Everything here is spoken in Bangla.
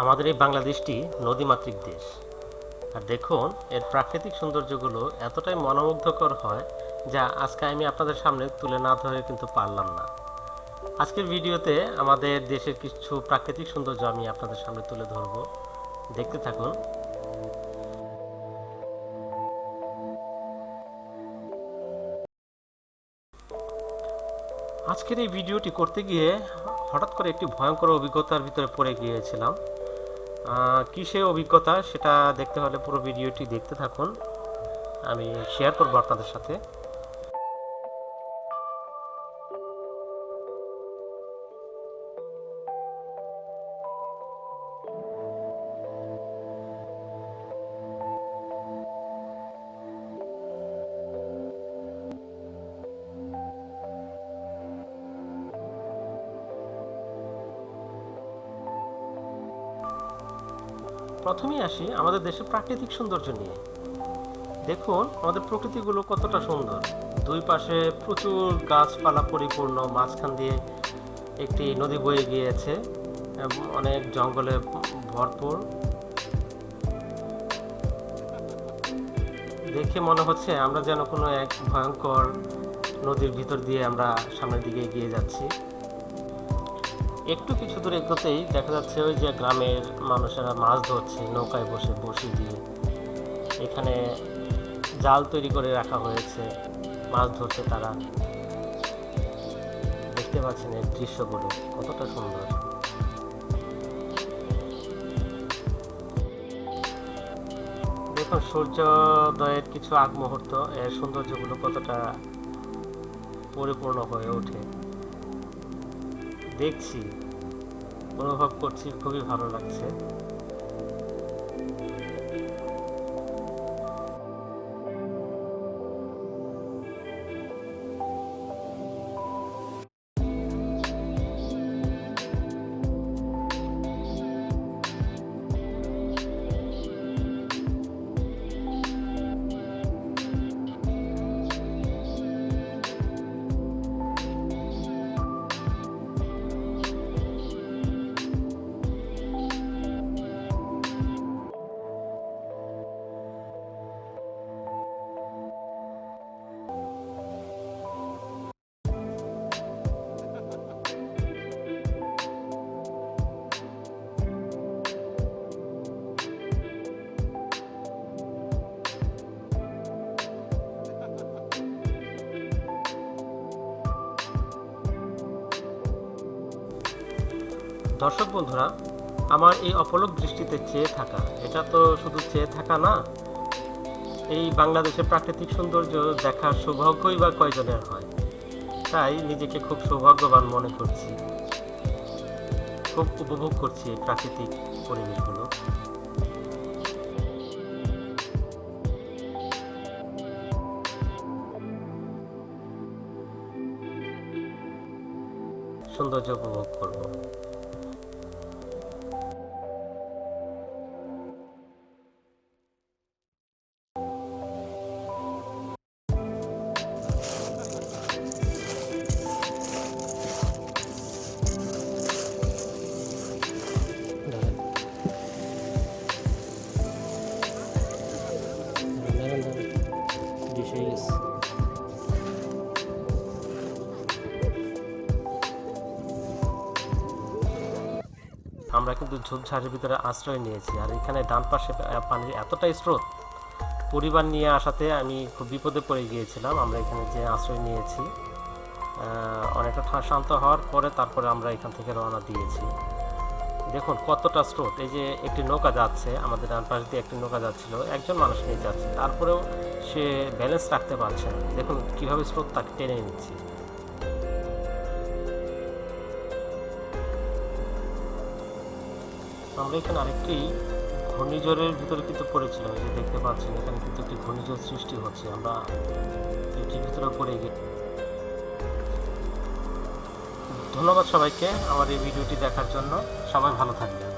আমাদের এই বাংলাদেশটি নদীমাতৃক দেশ। আর দেখুন, এর প্রাকৃতিক সৌন্দর্যগুলো এতটাই মনোমুগ্ধকর হয় যা আজকে আমি আপনাদের সামনে তুলে না ধরে কিন্তু পারলাম না। আজকের ভিডিওতে আমাদের দেশের কিছু প্রাকৃতিক সৌন্দর্য আমি আপনাদের সামনে তুলে ধরবো। দেখতে থাকুন। আজকের এই ভিডিওটি করতে গিয়ে হঠাৎ করে একটি ভয়ঙ্কর অভিজ্ঞতার ভিতরে পড়ে গিয়েছিলাম। আহ, কী সে অভিজ্ঞতা সেটা দেখতে হলে পুরো ভিডিওটি দেখতে থাকুন। আমি শেয়ার করব আপনাদের সাথে। প্রথমেই আসি আমাদের দেশের প্রাকৃতিক সৌন্দর্য নিয়ে। দেখুন, আমাদের প্রকৃতিগুলো কতটা সুন্দর। দুই পাশে প্রচুর গাছপালা পরিপূর্ণ, মাঝখান দিয়ে একটি নদী বয়ে গিয়েছে অনেক জঙ্গলে ভরপুর। দেখে মনে হচ্ছে আমরা যেন কোনো এক ভয়ঙ্কর নদীর ভিতর দিয়ে আমরা সামনের দিকে এগিয়ে যাচ্ছি। একটু কিছু দূর এগোতেই দেখা যাচ্ছে ওই যে গ্রামের মানুষেরা মাছ ধরছে, নৌকায় বসে বসি দিয়ে। এখানে জাল তৈরি করে রাখা হয়েছে, মাছ ধরছে তারা। দেখতে পাচ্ছেন এই দৃশ্যগুলো, কতটা সুন্দর। দেখুন, সূর্যোদয়ের কিছু আগ মুহূর্ত এর সৌন্দর্যগুলো কতটা পরিপূর্ণ হয়ে ওঠে। দেখছি। অনুভব করছি খুবই ভালো লাগছে। দর্শক বন্ধুরা, আমার এই অপলক দৃষ্টিতে চেয়ে থাকা, এটা তো শুধু চেয়ে থাকা না, এই বাংলাদেশের প্রাকৃতিক সৌন্দর্য দেখার সৌভাগ্যই বা কয়জনের হয়? তাই নিজেকে খুব সৌভাগ্যবান মনে করছি। খুব উপভোগ করছি এই প্রাকৃতিক পরিবেশগুলো। সৌন্দর্য উপভোগ করব। আমরা কিন্তু ঝোপঝাড়ের ভিতরে আশ্রয় নিয়েছি। আর এখানে ডান পাশে পানির এতটাই স্রোত, পরিবার নিয়ে আসাতে আমি খুব বিপদে পড়ে গিয়েছিলাম। আমরা এখানে যে আশ্রয় নিয়েছি অনেকটা শান্ত হওয়ার পরে তারপরে আমরা এখান থেকে রওনা দিয়েছি। দেখুন কতটা স্রোত। এই যে একটি নৌকা যাচ্ছে, আমাদের ডান পাশ দিয়ে একটি নৌকা যাচ্ছিল, একজন মানুষ নিয়ে যাচ্ছে। তারপরেও সে ব্যালেন্স রাখতে পারছে না। দেখুন কীভাবে স্রোত তাকে টেনে নিচ্ছে। আমরা এখানে আরেকটি ঘূর্ণিঝড়ের ভিতরে কিন্তু পড়েছিলাম, এই যে দেখতে পাচ্ছেন, এখানে কিন্তু একটি ঘূর্ণিঝড় সৃষ্টি হচ্ছে, আমরা এটির ভিতরে পড়ে গেছি। ধন্যবাদ সবাইকে আমার এই ভিডিওটি দেখার জন্য, সবাই ভালো থাকবেন।